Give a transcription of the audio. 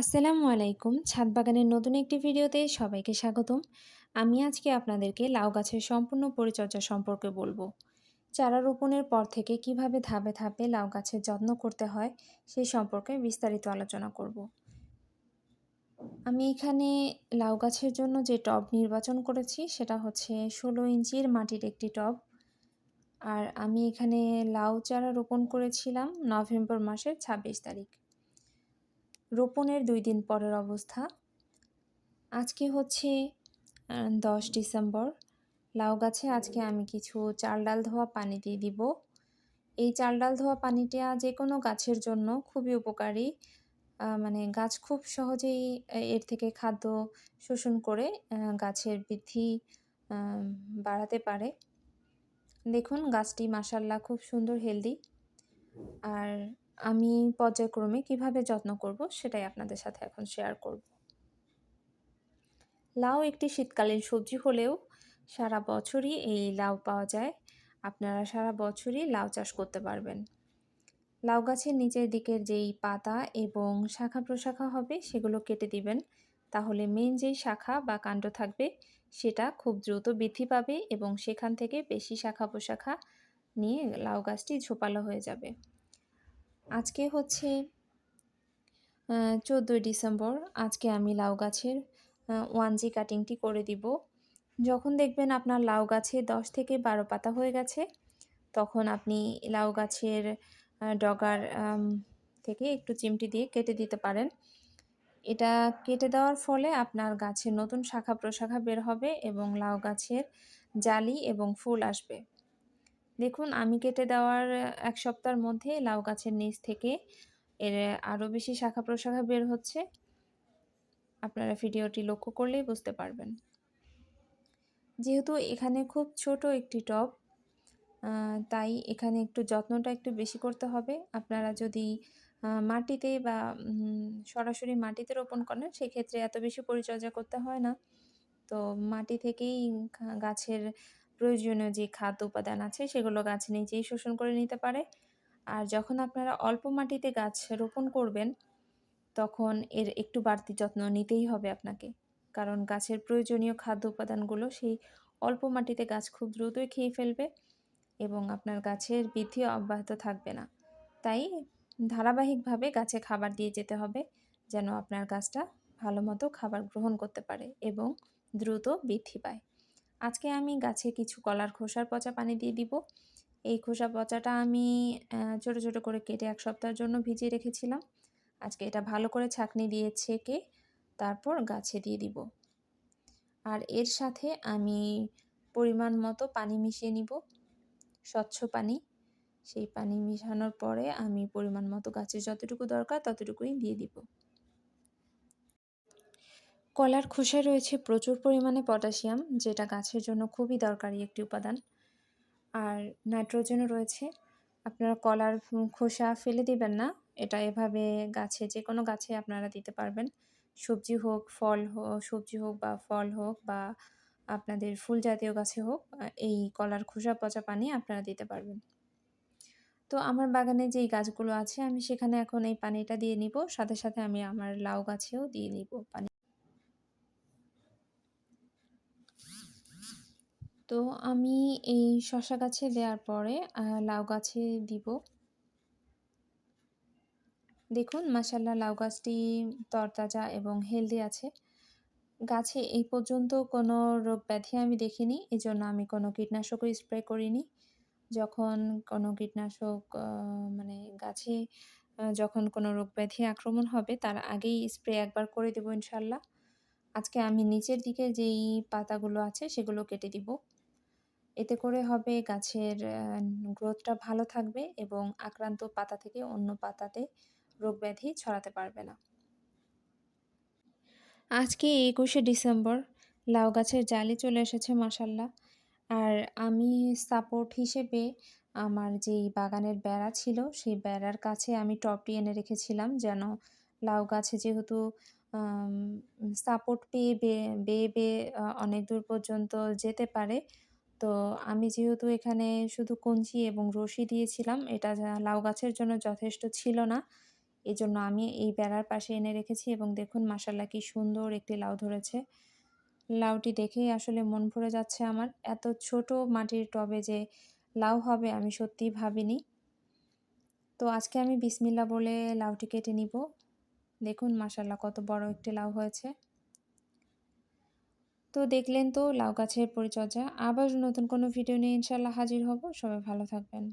আসসালামু আলাইকুম। ছাদ বাগানের নতুন একটি ভিডিওতে সবাইকে স্বাগতম। আমি আজকে আপনাদেরকে লাউ গাছের সম্পূর্ণ পরিচর্যা সম্পর্কে বলব। চারা রোপণের পর থেকে কীভাবে ধাপে ধাপে লাউ গাছের যত্ন করতে হয় সেই সম্পর্কে বিস্তারিত আলোচনা করব। আমি এখানে লাউ গাছের জন্য যে টব নির্বাচন করেছি, সেটা হচ্ছে ষোলো ইঞ্চির মাটির একটি টব। আর আমি এখানে লাউ চারা রোপণ করেছিলাম নভেম্বর মাসের ছাব্বিশ তারিখ। রোপণের দুই দিন পরের অবস্থা। আজকে হচ্ছে দশ ডিসেম্বর। লাউ গাছে আজকে আমি কিছু চাল ডাল ধোয়া পানি দিয়ে দিব। এই চাল ডাল ধোয়া পানিটা যে কোনো গাছের জন্য খুবই উপকারী। মানে গাছ খুব সহজেই এর থেকে খাদ্য শোষণ করে গাছের বৃদ্ধি বাড়াতে পারে। দেখুন, গাছটি মাসাল্লাহ খুব সুন্দর, হেলদি। আর আমি পর্যায়ক্রমে কীভাবে যত্ন করব সেটাই আপনাদের সাথে এখন শেয়ার করব। লাউ একটি শীতকালীন সবজি হলেও সারা বছরই এই লাউ পাওয়া যায়। আপনারা সারা বছরই লাউ চাষ করতে পারবেন। লাউ গাছের নিচের দিকের যেই পাতা এবং শাখা প্রশাখা হবে সেগুলো কেটে দিবেন। তাহলে মেন যেই শাখা বা কাণ্ড থাকবে সেটা খুব দ্রুত বৃদ্ধি পাবে এবং সেখান থেকে বেশি শাখা প্রশাখা নিয়ে লাউ গাছটি ঝোপালো হয়ে যাবে। আজকে হচ্ছে চোদ্দোই ডিসেম্বর। আজকে আমি লাউ গাছের ওয়ান জি কাটিংটি করে দিব। যখন দেখবেন আপনার লাউ গাছে দশ থেকে বারো পাতা হয়ে গেছে, তখন আপনি লাউ গাছের ডগার থেকে একটু চিমটি দিয়ে কেটে দিতে পারেন। এটা কেটে দেওয়ার ফলে আপনার গাছের নতুন শাখা প্রশাখা বের হবে এবং লাউ গাছের জালি এবং ফুল আসবে। দেখুন, আমি কেটে দেওয়ার এক সপ্তাহের মধ্যে লাউ গাছের নিচ থেকে এর আরও বেশি শাখা প্রশাখা বের হচ্ছে। আপনারা ভিডিওটি লক্ষ্য করলেই বুঝতে পারবেন। যেহেতু এখানে খুব ছোট একটি টব তাই এখানে একটু যত্নটা একটু বেশি করতে হবে। আপনারা যদি মাটিতে বা সরাসরি মাটিতে রোপণ করেন, সেক্ষেত্রে এত বেশি পরিচর্যা করতে হয় না। তো মাটি থেকেই গাছের প্রয়োজনীয় যে খাদ্য উপাদান আছে সেগুলো গাছ নিজেই শোষণ করে নিতে পারে। আর যখন আপনারা অল্প মাটিতে গাছ রোপণ করবেন, তখন এর একটু বাড়তি যত্ন নিতেই হবে আপনাকে। কারণ গাছের প্রয়োজনীয় খাদ্য উপাদানগুলো সেই অল্প মাটিতে গাছ খুব দ্রুতই খেয়ে ফেলবে এবং আপনার গাছের বৃদ্ধি অব্যাহত থাকবে না। তাই ধারাবাহিকভাবে গাছে খাবার দিয়ে যেতে হবে, যেন আপনার গাছটা ভালো মতো খাবার গ্রহণ করতে পারে এবং দ্রুত বৃদ্ধি পায়। আজকে আমি গাছে কিছু কলার খোসার পচা পানি দিয়ে দিব। এই খোসা পচাটা আমি ছোট ছোট করে কেটে এক সপ্তাহের জন্য ভিজিয়ে রেখেছিলাম। আজকে এটা ভালো করে ছাঁকনি দিয়ে ছেঁকে তারপর গাছে দিয়ে দিব। আর এর সাথে আমি পরিমাণ মতো পানি মিশিয়ে নিব, স্বচ্ছ পানি। সেই পানি মিশানোর পরে আমি পরিমাণ মতো গাছের যতটুকু দরকার ততটুকুই দিয়ে দিব। কলার খোসায় রয়েছে প্রচুর পরিমাণে পটাশিয়াম, যেটা গাছের জন্য খুবই দরকারি একটি উপাদান। আর নাইট্রোজেনও রয়েছে। আপনারা কলার খোসা ফেলে দিবেন না, এটা এভাবে গাছে যে কোনো গাছে আপনারা দিতে পারবেন। সবজি হোক, ফল হোক সবজি হোক বা ফল হোক বা আপনাদের ফুল জাতীয় গাছে হোক, এই কলার খোসা পচা পানি আপনারা দিতে পারবেন। তো আমার বাগানে যেই গাছগুলো আছে, আমি সেখানে এখন এই পানিটা দিয়ে নিব। সাথে সাথে আমি আমার লাউ গাছেও দিয়ে নিব পানি। তো আমি এই শশা গাছে দেওয়ার পরে লাউ গাছে দিব। দেখুন মাসাল্লাহ লাউ গাছটি তরতাজা এবং হেলদি আছে। গাছে এই পর্যন্ত কোনো রোগ ব্যাধি আমি দেখিনি এই জন্য আমি কোনো কীটনাশকও স্প্রে করিনি। যখন কোনো কীটনাশক মানে গাছে যখন কোনো রোগ ব্যাধি আক্রমণ হবে, তার আগেই স্প্রে একবার করে দেবো ইনশাল্লাহ আজকে আমি নিচের দিকে যেই পাতাগুলো আছে, সেগুলো কেটে দিব। এতে করে হবে গাছের গ্রোথটা ভালো থাকবে এবং আক্রান্ত পাতা থেকে অন্য পাতাতে রোগ ব্যাধি ছড়াতে পারবে না। আজকে একুশে ডিসেম্বর, লাউ গাছের জালি চলে এসেছে মাসাল্লাহ আর আমি সাপোর্ট হিসেবে আমার যেই বাগানের বেড়া ছিল, সেই বেড়ার কাছে আমি টপটি এনে রেখেছিলাম যেন লাউ গাছে যেহেতু সাপোর্ট পেয়ে বেয়ে বেয়ে অনেক দূর পর্যন্ত যেতে পারে তো আমি যেহেতু এখানে শুধু কঞ্চি এবং রশি দিয়েছিলাম, এটা লাউ গাছের জন্য যথেষ্ট ছিল না এজন্য আমি এই বেড়ার পাশে এনে রেখেছি এবং দেখুন মাশাআল্লাহ কি সুন্দর একটি লাউ ধরেছে। লাউটি দেখেই আসলে মন ভরে যাচ্ছে আমার। এত ছোট মাটির টবে যে লাউ হবে আমি সত্যিই ভাবিনি। তো আজকে আমি বিসমিল্লাহ বলে লাউটি কেটে নিব। দেখুন মাশাআল্লাহ কত বড় একটি লাউ হয়েছে। তো দেখলেন তো, লাউ গাছের পরিচর্যা। আবার নতুন কোনো ভিডিও নিয়ে ইনশাল্লাহ হাজির হব। সবাই ভালো থাকবেন।